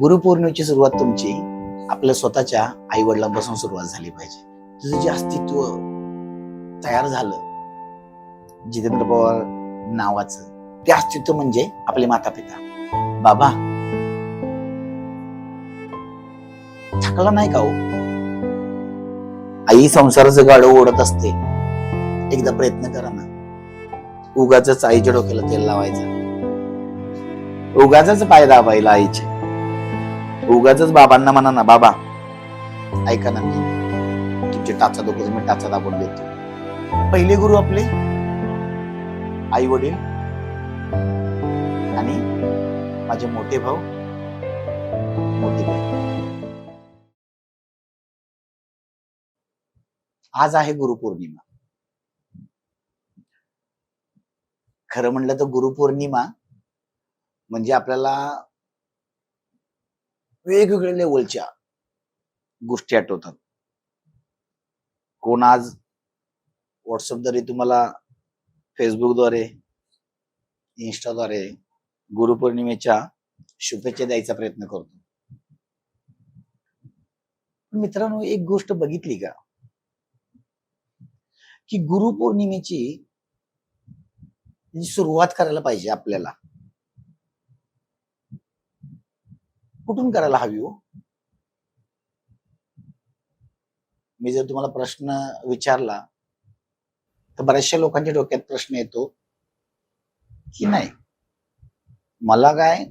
गुरुपौर्णिमेची सुरुवात तुमची आपल्या स्वतःच्या आई वडिलांपासून सुरुवात झाली पाहिजे. तुझं जे अस्तित्व तयार झालं जितेंद्र पवार नावाचं ते अस्तित्व म्हणजे आपले माता पिता बाबा थकला नाही का हो? आई संसाराचं गाडव ओढत असते. एकदा प्रयत्न करा ना. उगाच आईच्या डोक्याला तेल लावायचं. उगाच पाय दाबायला आईचे. उगाच बाबांना म्हणा ना बाबा. ऐका ना मी. तुमचे टाचा दोघं मी टाचा दाबून देतो. पहिले गुरु आपले. आई वडील आणि माझे मोठे भाऊ. मोठी बहीण. आज आहे गुरुपौर्णिमा. खरं म्हणलं तर गुरुपौर्णिमा म्हणजे आपल्याला वेगवेगळ्या लेवलच्या गोष्टी आठवतात. कोण आज व्हॉट्सअपद्वारे तुम्हाला फेसबुकद्वारे इन्स्टाद्वारे गुरुपौर्णिमेच्या शुभेच्छा द्यायचा प्रयत्न करतो. मित्रांनो एक गोष्ट बघितली का? की गुरुपौर्णिमेची सुरुवात करायला पाहिजे आपल्याला कुठून करायला हवी हो? मी जर तुम्हाला प्रश्न विचारला तर बऱ्याचशा लोकांच्या डोक्यात प्रश्न येतो की नाही मला काय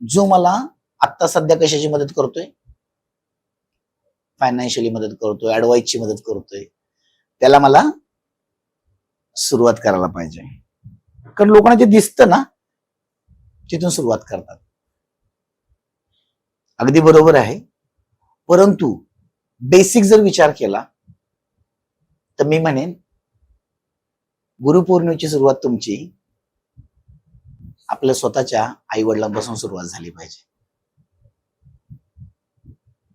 जो मला आत्ता सध्या कशाची मदत करतोय? फायनान्शियली मदत करतोय ऍडवाईसची मदत करतोय त्याला मला सुरुवात करायला पाहिजे. कारण लोकांना जे दिसतं ना तिथून सुरुवात करतात. अगदी बरोबर आहे. परंतु बेसिक जर विचार केला तर मी म्हणेन गुरुपौर्णिमेची सुरुवात तुमची आपल्या स्वतःच्या आई वडिलांपासून सुरुवात झाली पाहिजे.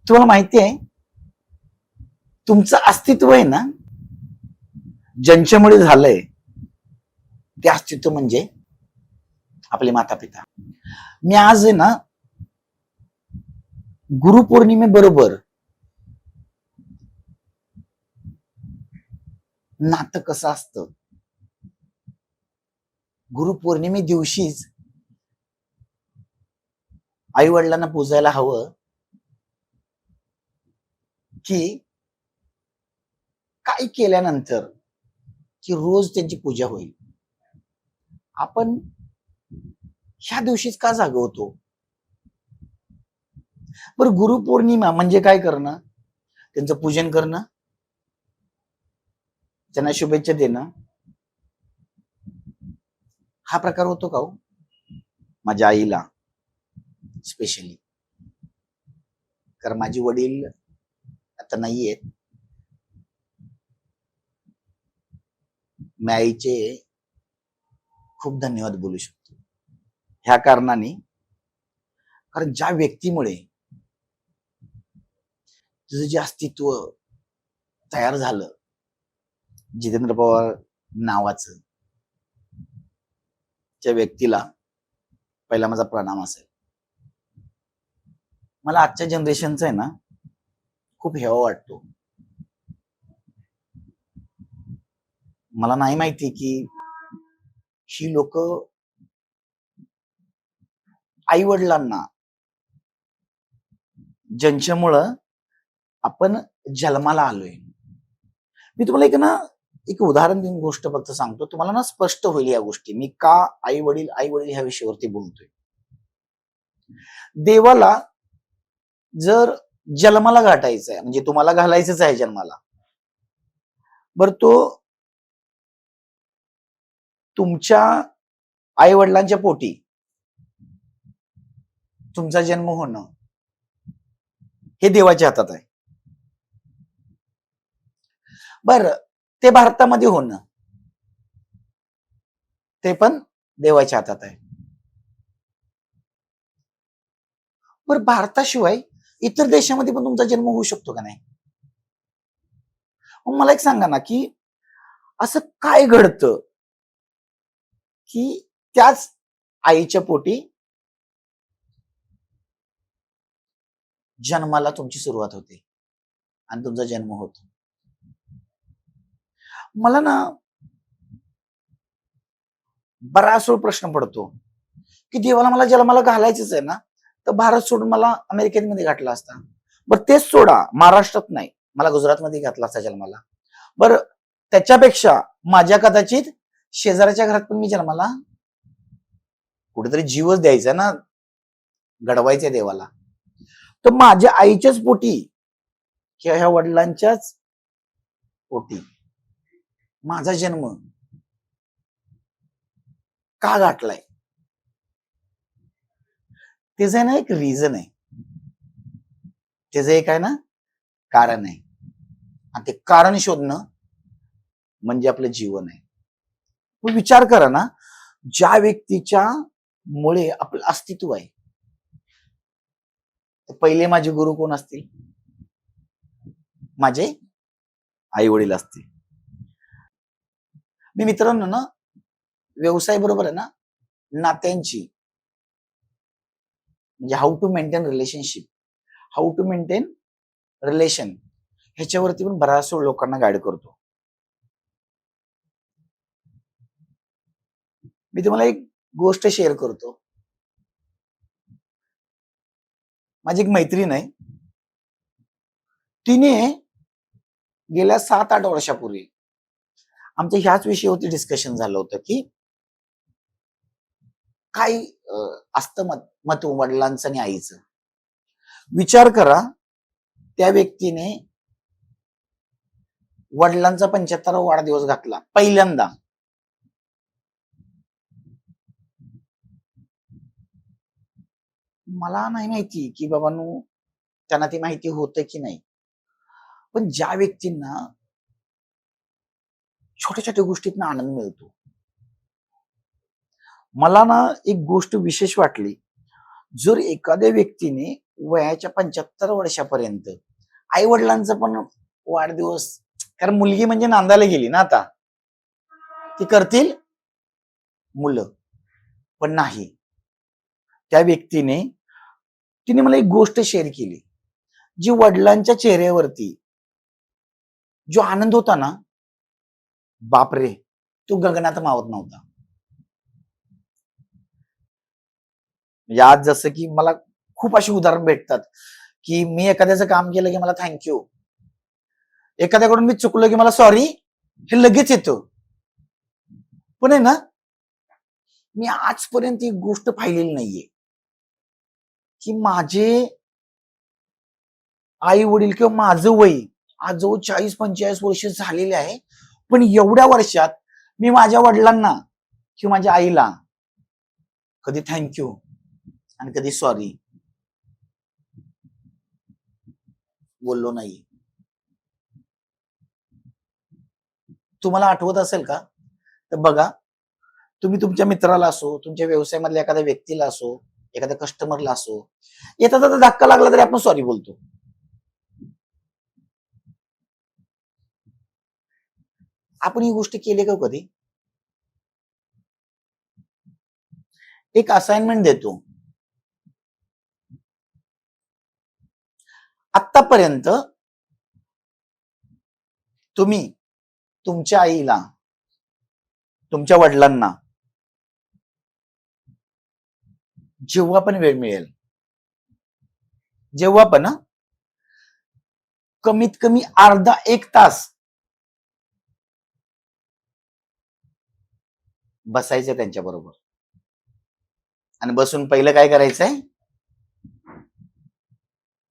तुम्हाला माहिती आहे तुमचं अस्तित्व आहे ना ज्यांच्यामुळे झालंय ते अस्तित्व म्हणजे आपले माता पिता मी आज आहे ना गुरुपौर्णिमे बरोबर नातं कसं असतं? गुरुपौर्णिमे दिवशीच आई वडिलांना पूजायला हवं की काय केल्यानंतर की रोज त्यांची पूजा होईल. आपण ह्या दिवशीच का जागवतो? बरं गुरुपौर्णिमा म्हणजे काय करणं? त्यांचं पूजन करणं? त्यांना शुभेच्छा देणं? हा प्रकार होतो का हो? माझ्या आईला स्पेशली कारण माझे वडील आता नाही आहेत मी आईचे खूप धन्यवाद बोलू शकतो. ह्या कारणाने कारण ज्या व्यक्तीमुळे तुझं जे अस्तित्व तयार झालं जितेंद्र पवार नावाचं त्या व्यक्तीला पहिला माझा प्रणाम असेल. मला आजच्या जनरेशनचा आहे ना खूप हेवा वाटतो. मला नाही माहिती की ही लोक आई वडिलांना ज्यांच्यामुळं आपण जन्माला आलोय. मी तुम्हाला एक ना एक उदाहरण देऊन गोष्ट फक्त सांगतो. तुम्हाला ना स्पष्ट होईल या गोष्टी. मी का आई वडील आई वडील ह्या विषयावरती बोलतोय. देवाला जर जन्माला गाठायचं आहे म्हणजे तुम्हाला घालायचंच आहे जन्माला बर तो तुमच्या आई वडिलांच्या पोटी तुमचा जन्म होणं हे देवाच्या हातात आहे. बर ते भारतामध्ये होणं. ते पण देवाच्या हातात आहे. बर भारताशिवाय इतर देशामध्ये पण तुमचा जन्म होऊ शकतो का नाही? मग मला एक सांगा ना की असं काय घडतं की त्याच आईच्या पोटी जन्माला तुमची सुरुवात होते आणि तुमचा जन्म होतो? मला ना बराच वेळ प्रश्न पडतो की देवाला मला जन्माला घालायचंच आहे ना तर भारत सोडून मला अमेरिकेमध्ये घातला असता. बरं तेच सोडा महाराष्ट्रात नाही मला गुजरातमध्ये घातला असता जन्माला. बरं त्याच्यापेक्षा माझ्या कदाचित शेजाऱ्याच्या घरात पण मी जन्माला कुठेतरी जीवच द्यायचा ना घडवायचा देवाला. तर माझ्या आईच्याच पोटी किंवा ह्या वडिलांच्याच पोटी. माझा जन्म का गाठलाय? त्याचं आहे ना एक रिझन आहे. त्याचं एक आहे ना कारण आहे. आणि ते कारण शोधणं म्हणजे आपलं जीवन आहे. मग विचार करा ना ज्या व्यक्तीच्या मुळे आपलं अस्तित्व आहे पहिले माझे गुरु कोण असतील? माझे आई वडील असतील. मी मित्रांनो ना व्यवसाय बरोबर आहे ना नात्यांची. म्हणजे how to maintain relationship how to maintain relation ह्याच्यावरती पण बऱ्याच लोकांना गाईड करतो. मी तुम्हाला एक गोष्ट शेअर करतो. माझी एक मैत्रीण आहे. तिने गेल्या सात आठ वर्षापूर्वी आमच्या ह्याच विषयावरती डिस्कशन झालं होतं की काय असतं मत मत वडिलांचं आणि आईचं. विचार करा त्या व्यक्तीने वडिलांचा पंच्याहत्तर वाढदिवस घातला पहिल्यांदा. मला नाही माहिती की बाबांनो त्यांना ती माहिती होतं की नाही. पण ज्या व्यक्तींना छोट्या छोट्या गोष्टीतनं आनंद मिळतो. मला ना एक गोष्ट विशेष वाटली. जर एखाद्या व्यक्तीने वयाच्या पंच्याहत्तर वर्षापर्यंत आई वडिलांचा पण वाढदिवस कारण मुलगी म्हणजे नांदायला गेली ना आता. ती करतील? मुलं. पण नाही. त्या व्यक्तीने तिने मला एक गोष्ट शेअर केली. जी वडिलांच्या चेहऱ्यावरती जो आनंद होता ना बापरे तो गगनात मावत नव्हता. म्हणजे आज जसं की मला खूप अशी उदाहरण भेटतात की मी एखाद्याचं काम केलं की मला थँक्यू एखाद्याकडून मी चुकलो की मला सॉरी हे लगेच येतं. पण आहे ना मी आजपर्यंत एक गोष्ट पाहिलेली नाहीये. की माझे आई वडील किंवा माझं वय आज जवळ चाळीस पंचेचाळीस वर्ष झालेले आहे पण एवढ्या वर्षात मी माझ्या वडिलांना किंवा माझ्या आईला कधी थँक्यू आणि कधी सॉरी बोललो नाही. तुम्हाला आठवत असेल का? तर बघा तुम्ही तुमच्या मित्राला असो तुमच्या व्यवसायामधल्या एखाद्या व्यक्तीला असो एखाद्या कस्टमरला असो येतात धक्का लागला तरी आपण सॉरी बोलतो. आपण ही गोष्ट केली का कधी? एक असाइनमेंट देतो. आतापर्यंत तुम्ही तुमच्या आईला तुमच्या वडिलांना जेव्हा पण वेळ मिळेल जेव्हा पण कमीत कमी अर्धा एक तास बसायचं त्यांच्या बरोबर आणि बसून पहिलं काय करायचंय?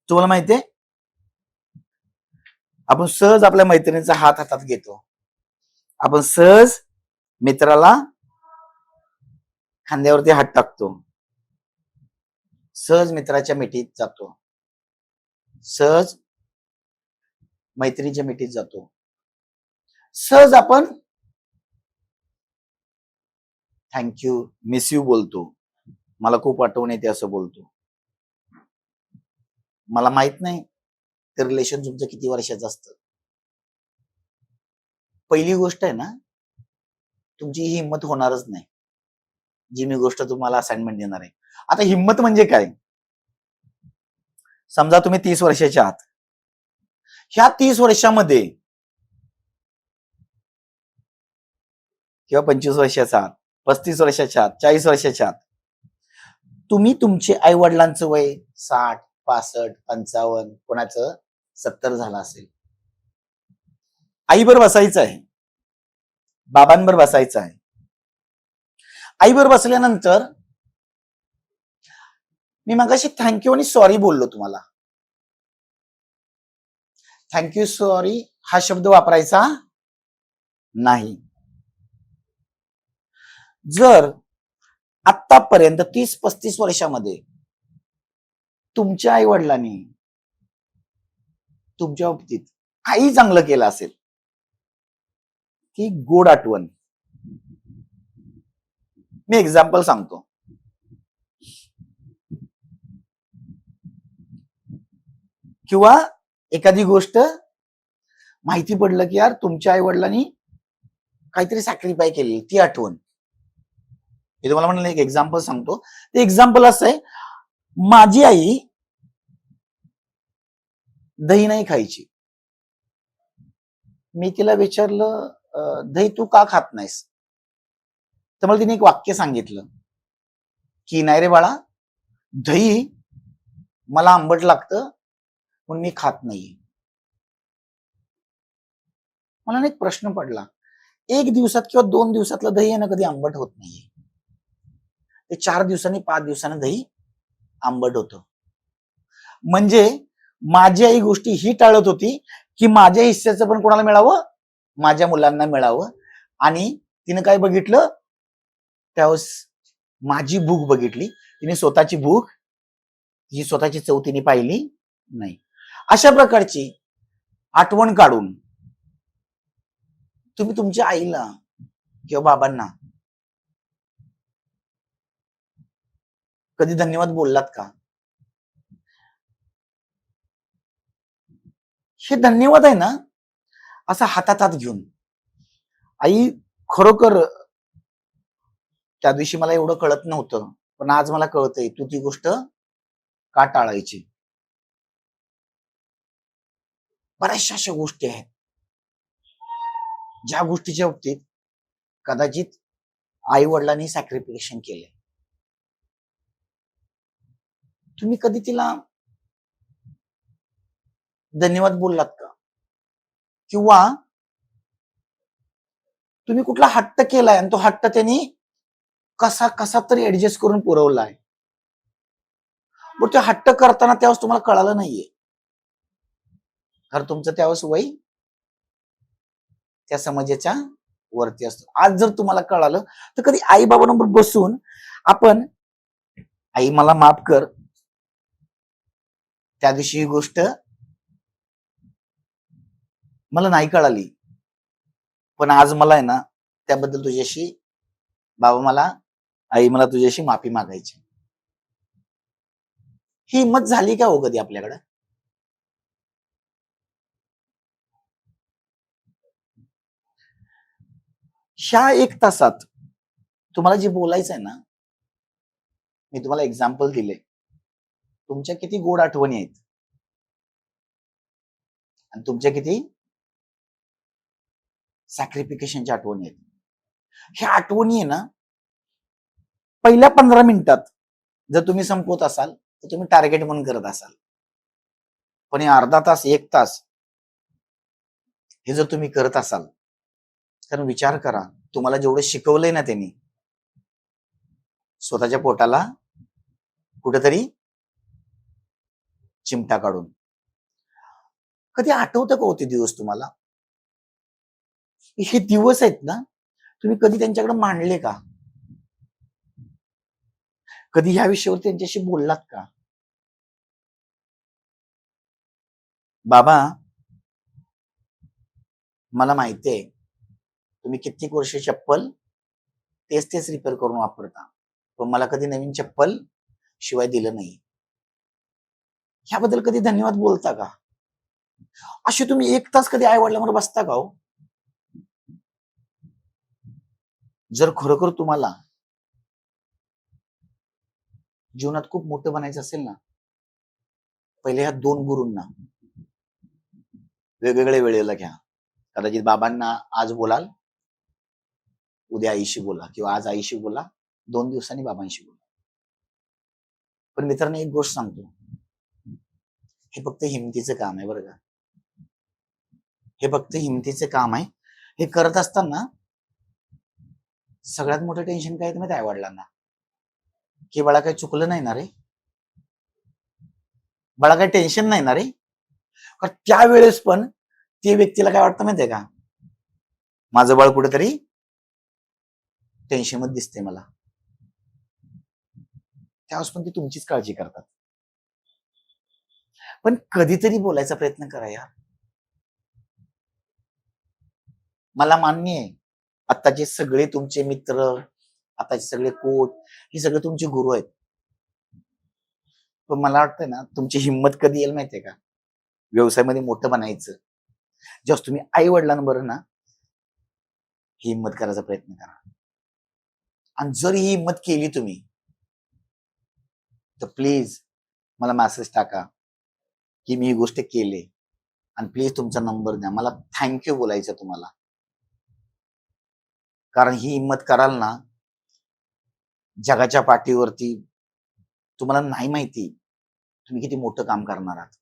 तुम्हाला माहितीये? आपण सहज आपल्या मैत्रिणीचा हात हातात घेतो. आपण सहज मित्राला खांद्यावरती हात टाकतो. सहज मित्राच्या मिठीत जातो. सहज मैत्रिणीच्या मिठीत जातो. सहज आपण थँक्यू मिस यू बोलतो. मला खूप आठवण येते असं बोलतो. मला माहीत नाही ते रिलेशन तुमचं किती वर्षाचं असतं. पहिली गोष्ट आहे ना तुमची ही हिंमत होणारच नाही. जी मी गोष्ट तुम्हाला असाइनमेंट देणार आहे. आता हिंमत म्हणजे काय? समजा तुम्ही तीस वर्षाच्या आहात. ह्या तीस वर्षामध्ये किंवा पंचवीस वर्षाचा आहात. पस्तीस वर्षाच्या आत चाळीस वर्षाच्या आत. तुम्ही तुमचे आई वडिलांचं वय साठ पासष्ट पंचावन्न कोणाचं? सत्तर झालं असेल. आईवर बसायचं आहे. बाबांवर बसायचं आहे. आईवर बसल्यानंतर मी मगाशी थँक्यू आणि सॉरी बोललो तुम्हाला. थँक्यू सॉरी हा शब्द वापरायचा नाही. जर आतापर्यंत तीस पस्तीस वर्षामध्ये तुमच्या आई वडिलांनी तुमच्या बाबतीत काही चांगलं केलं असेल ती गोड आठवण. मी एक्झाम्पल सांगतो. किंवा एखादी गोष्ट माहिती पडलं की यार तुमच्या आई वडिलांनी काहीतरी सॅक्रिफाय केली ती आठवण. मी तुम्हाला म्हणलं एक एक्झाम्पल सांगतो. ते एक्झाम्पल असं आहे माझी आई दही नाही खायची. मी तिला विचारलं दही तू का खात नाहीस? तर मला तिने एक वाक्य सांगितलं की नाही रे बाळा दही मला आंबट लागतं पण मी खात नाही. मला एक प्रश्न पडला. एक दिवसात किंवा दोन दिवसातलं दही आहे कधी आंबट होत नाहीये. ते चार दिवसांनी पाच दिवसांनी दही आंबट होतं. म्हणजे माझी आई गोष्टी ही टाळत होती की माझ्या हिस्स्याचं पण कोणाला मिळावं? माझ्या मुलांना मिळावं. आणि तिनं काय बघितलं? त्यावेळेस माझी भूक बघितली. तिने स्वतःची भूक ही स्वतःची चव तिने पाहिली नाही. अशा प्रकारची आठवण काढून तुम्ही तुमच्या आईला किंवा बाबांना कधी धन्यवाद बोललात का? हे धन्यवाद आहे ना असा हातात हात घेऊन. आई खरोखर त्या दिवशी मला एवढं कळत नव्हतं पण आज मला कळतंय तू ती गोष्ट का टाळायची? बऱ्याचशा अशा गोष्टी आहेत. ज्या गोष्टीच्या बाबतीत कदाचित आई वडिलांनी सॅक्रिफिकेशन केलंय. तुम्ही कधी तिला धन्यवाद बोललात का? किंवा तुम्ही कुठला हट्ट केलाय आणि तो हट्ट त्यांनी कसा कसा तरी ऍडजस्ट करून पुरवलाय? मग ते हट्ट करताना त्यावेळेस तुम्हाला कळालं नाहीये. कारण तुमचं त्यावेळेस वय त्या समाजाच्या वरती असतो. आज जर तुम्हाला कळालं तर कधी आई बाबांबरोबर बसून आपण आई मला माफ कर त्या दिवशी ही गोष्ट मला नाही कळाली. पण आज मला आहे ना त्याबद्दल तुझ्याशी बाबा मला आई मला तुझ्याशी माफी मागायची. ही हिंमत झाली का हो कधी आपल्याकडं? ह्या एक तासात तुम्हाला जे बोलायचं आहे ना मी तुम्हाला एक्झाम्पल दिले. तुमच्या किती गोड आठवणी आहेत? आणि तुमच्या किती सॅक्रिफिकेशनच्या आठवणी आहेत. ह्या आठवणी आहे ना पहिल्या पंधरा मिनिटात जर तुम्ही संपवत असाल तर तुम्ही टार्गेट म्हणून करत असाल. पण हे अर्धा तास एक तास हे जर तुम्ही करत असाल तर विचार करा तुम्हाला जेवढं शिकवलंय ना त्यांनी स्वतःच्या पोटाला कुठेतरी चिमटा काढून. कधी आठवतं का होते दिवस तुम्हाला? हे दिवस आहेत ना तुम्ही कधी त्यांच्याकडे मांडले का? कधी ह्या विषयावर त्यांच्याशी बोललात का? बाबा मला माहितीये तुम्ही कित्येक वर्ष चप्पल तेच तेच रिपेअर करून वापरता पण मला कधी नवीन चप्पल शिवाय दिलं नाही. ह्याबद्दल कधी धन्यवाद बोलता का? असे तुम्ही एक तास कधी आई वडिलांवर बसता का हो? जर खरोखर तुम्हाला जीवनात खूप मोठं बनायचं असेल ना पहिले ह्या दोन गुरूंना वेगवेगळ्या वेळेला घ्या. कदाचित बाबांना आज बोलाल उद्या आईशी बोला किंवा आज आईशी बोला दोन दिवसांनी बाबांशी बोला. पण मित्रांनो एक गोष्ट सांगतो. हे फक्त हिमतीचं काम आहे बरं का. हे फक्त हिमतीचं काम आहे. हे करत असताना सगळ्यात मोठं टेन्शन काय माहिती आई वडिलांना? की बाळा काही चुकलं नाही ना रे? बाळा काही टेन्शन नाही ना रे? कारण त्यावेळेस पण ते व्यक्तीला काय वाटतं माहितीये का? माझं बाळ कुठेतरी टेन्शनमध्ये दिसते मला. त्यावेळेस पण ती तुमचीच काळजी करतात. पण कधीतरी बोलायचा प्रयत्न करा यार. मला मान्य आहे. आत्ताचे सगळे तुमचे मित्र आताचे सगळे कोच हे सगळे तुमचे गुरु आहेत. पण मला वाटतं ना तुमची हिंमत कधी येईल माहितीये का? व्यवसायामध्ये मोठं बनायचं. जेव्हा तुम्ही आई वडिलांबरोबर ना हिंमत करायचा प्रयत्न करा. आणि जर ही हिंमत केली तुम्ही तर प्लीज मला मॅसेज टाका. की मी ही गोष्ट केली. आणि प्लीज तुमचा नंबर द्या. मला थँक्यू बोलायचं तुम्हाला. कारण ही हिंमत कराल ना जगाच्या पाठीवरती तुम्हाला नाही माहिती तुम्ही किती मोठं काम करणार आहात.